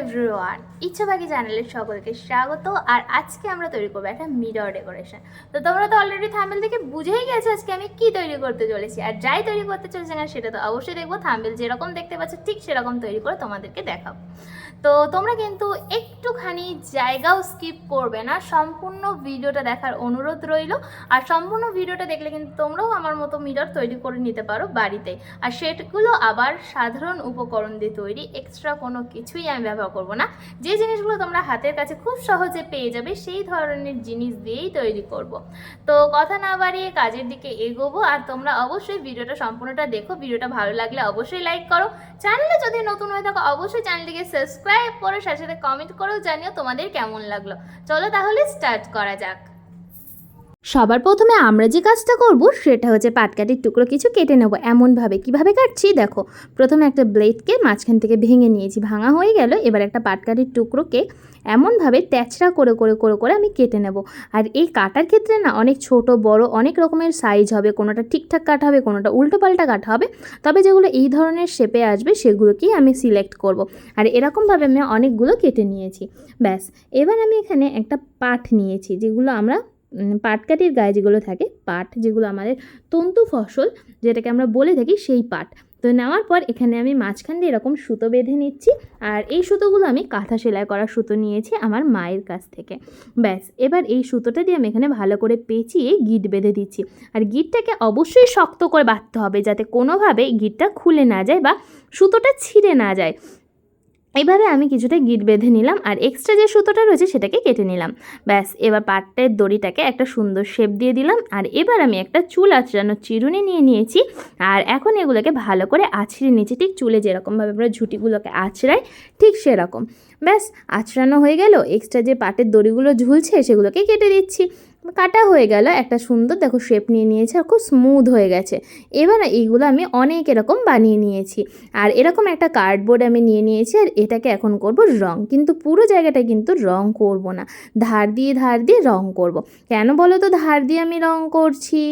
Everyone ইচ্ছাবাগি চ্যানেলের সকলকে স্বাগত। আর আজকে আমরা তৈরি করব একটা মিরর ডেকোরেশন তো তোমরা তো অলরেডি থাম্বেল থেকে বুঝেই গেছো আজকে আমি কি তৈরি করতে চলেছি। আর যাই তৈরি করতে চলেছি না, সেটা তো অবশ্যই দেখব। থাম্বেল যেরকম দেখতে পাচ্ছ, ঠিক সেরকম তৈরি করে তোমাদেরকে দেখাবো। তো তোমরা কিন্তু একটুখানি জায়গাও স্কিপ করবে না। সম্পূর্ণ ভিডিওটা দেখার অনুরোধ রইল। আর সম্পূর্ণ ভিডিওটা দেখলে কিন্তু তোমরাও আমার মতো মিরর তৈরি করে নিতে পারো বাড়িতে। আর সেটগুলো আবার সাধারণ উপকরণ দিয়ে তৈরি। এক্সট্রা কোনো কিছুই আমি ব্যবহার করব না। যে জিনিসগুলো তোমরা হাতের কাছে খুব সহজে পেয়ে যাবে, সেই ধরনের জিনিস দিয়েই তৈরি করব। তো কথা না বাড়িয়ে কাজের দিকে এগোবো, আর তোমরা অবশ্যই ভিডিওটা সম্পূর্ণটা দেখো। ভিডিওটা ভালো লাগলে অবশ্যই লাইক করো। চ্যানেলে যদি নতুন হয়ে থাকো, অবশ্যই চ্যানেলটিকে সাবস্ক্রাইব করো সাথে সাথে কমেন্ট করো জানিও তোমাদের কেমন লাগল। চলো তাহলে স্টার্ট করা যাক। সবার প্রথমে আমরা যে কাজটা করব, সেটা হচ্ছে পাটকাঠির টুকরো কিছু কেটে নেব এমনভাবে। কীভাবে কাটছি? দেখো, প্রথমে একটা ব্লেডকে মাঝখান থেকে ভেঙে নিয়েছি, ভাঙা হয়ে গেল। এবার একটা পাটকাঠির টুকরোকে এমনভাবে ট্যাচড়া করে করে করে করে আমি কেটে নেব। আর এই কাটার ক্ষেত্রে না, অনেক ছোট, বড়, অনেক রকমের সাইজ হবে। কোনোটা ঠিকঠাক কাটা হবে, কোনোটা উল্টো পাল্টা কাটা হবে। তবে যেগুলো এই ধরনের শেপে আসবে, সেগুলোকেই আমি সিলেক্ট করব। আর এরকমভাবে আমি অনেকগুলো কেটে নিয়েছি। ব্যাস, এবার আমি এখানে একটা পাট নিয়েছি, যেগুলো আমরা পাটকাঠির গায়ে যেগুলো থাকে, পাট যেগুলো আমাদের তন্তু ফসল যেটাকে আমরা বলে থাকি সেই পাট। তো নেওয়ার পর এখানে আমি মাঝখান দিয়ে এরকম সুতো বেঁধে নিচ্ছি আর এই সুতোগুলো আমি কাঁথা সেলাই করা সুতো নিয়েছি আমার মায়ের কাছ থেকে। ব্যাস, এবার এই সুতোটা দিয়ে আমি এখানে ভালো করে পেঁচিয়ে গিট বেঁধে দিচ্ছি। আর গিটটাকে অবশ্যই শক্ত করে বাঁধতে হবে যাতে কোনোভাবে গিটটা খুলে না যায় বা সুতোটা ছিঁড়ে না যায়। এভাবে আমি কিছুটা গিট বেঁধে নিলাম আর এক্সট্রা যে সুতোটা রয়েছে সেটাকে কেটে নিলাম। ব্যাস, এবার পাট্টের দড়িটাকে একটা সুন্দর শেপ দিয়ে দিলাম আর এবার আমি একটা চুল আঁচড়ানোর চিরুনি নিয়ে নিয়েছি আর এখন এগুলোকে ভালো করে আছড়ে নিয়েছি। ঠিক চুলে যেরকমভাবে আমরা ঝুঁটিগুলোকে আছড়াই ঠিক সেরকম। ব্যাস আছড়ানো হয়ে গেল। এক্সট্রা যে পাটের দড়িগুলো ঝুলছে সেগুলোকে কেটে দিচ্ছি। কাটা হয়ে গেল, একটা সুন্দর দেখো শেপ নিয়ে নিয়েছে আর খুব স্মুথ হয়ে গেছে। এবার এইগুলো আমি অনেক এরকম বানিয়ে নিয়েছি। আর এরকম একটা কার্ডবোর্ড আমি নিয়ে নিয়েছি আর এটাকে এখন করব রং। কিন্তু পুরো জায়গাটা কিন্তু রং করব না। ধার দিয়ে ধার দিয়ে রং করব। কেন বলো তো? ধার দিয়ে আমি রং করছি।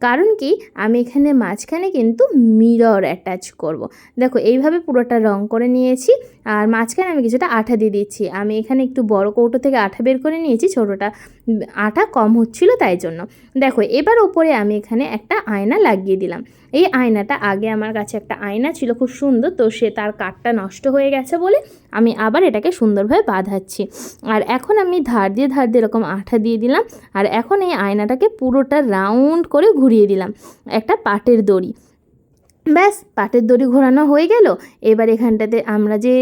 কারণ কি? আমি এখানে মাঝখানে কিন্তু মিরর অ্যাটাচ করব। দেখো, এইভাবে পুরোটা রং করে নিয়েছি আর মাঝখানে আমি কিছুটা আঠা দিয়ে দিচ্ছি। আমি এখানে একটু বড় কৌটো থেকে আঠা বের করে নিয়েছি, ছোটোটা আঠা কম হচ্ছিল তাই জন্য। দেখো, এবার ওপরে আমি এখানে একটা আয়না লাগিয়ে দিলাম। এই আয়নাটা আগে আমার কাছে একটা আয়না ছিল খুব সুন্দর, তো সে তার কাঠটা নষ্ট হয়ে গেছে বলে আমি আবার এটাকে সুন্দরভাবে বাঁধাচ্ছি। আর এখন আমি ধার দিয়ে ধার দিয়ে এরকম আঠা দিয়ে দিলাম। আর এখন এই আয়নাটাকে পুরোটা রাউন্ড করে ঘুরিয়ে দিলাম। একটা পাটের দড়ি। ব্যাস, পাটের দড়ি ঘোরানো হয়ে গেল। এবার এখানটাতে আমরা যে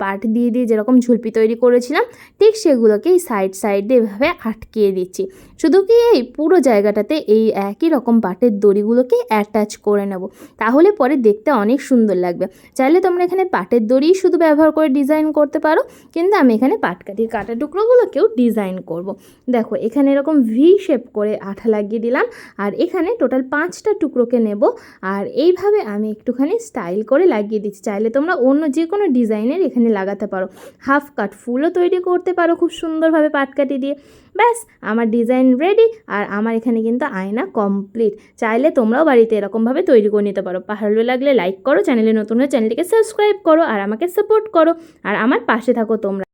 পাট দিয়ে দিয়ে যেরকম ঝুলপি তৈরি করেছিলাম, ঠিক সেগুলোকে এই সাইড সাইডে এভাবে আটকিয়ে দিচ্ছি। শুধু কি এই পুরো জায়গাটাতে এই একই রকম পাটের দড়িগুলোকে অ্যাটাচ করে নেব? তাহলে পরে দেখতে অনেক সুন্দর লাগবে। চাইলে তোমরা এখানে পাটের দড়িই শুধু ব্যবহার করে ডিজাইন করতে পারো, কিন্তু আমি এখানে পাটকাঠির কাটা টুকরোগুলোকেও ডিজাইন করব। দেখো, এখানে এরকম ভি শেপ করে আঠা লাগিয়ে দিলাম, আর এখানে টোটাল পাঁচটা টুকরোকে নেব, আর এইভাবে আমি একটুখানি স্টাইল করে লাগিয়ে দিচ্ছি। চাইলে তোমরা অন্য যে কোনো ডিজাইনের এখানে লাগাতে পারো। হাফ কাট ফুলও তৈরি করতে পারো খুব সুন্দরভাবে পাটকাঠি দিয়ে। ব্যাস, আমার ডিজাইন রেডি আর আমার এখানে কিন্তু আয়না কমপ্লিট চাইলে তোমরাও বাড়িতে এরকমভাবে তৈরি করে নিতে পারো। ভালো লাগলে লাইক করো, চ্যানেলে নতুন হয়ে চ্যানেলটিকে সাবস্ক্রাইব করো আর আমাকে সাপোর্ট করো। আর আমার পাশে থাকো তোমরা।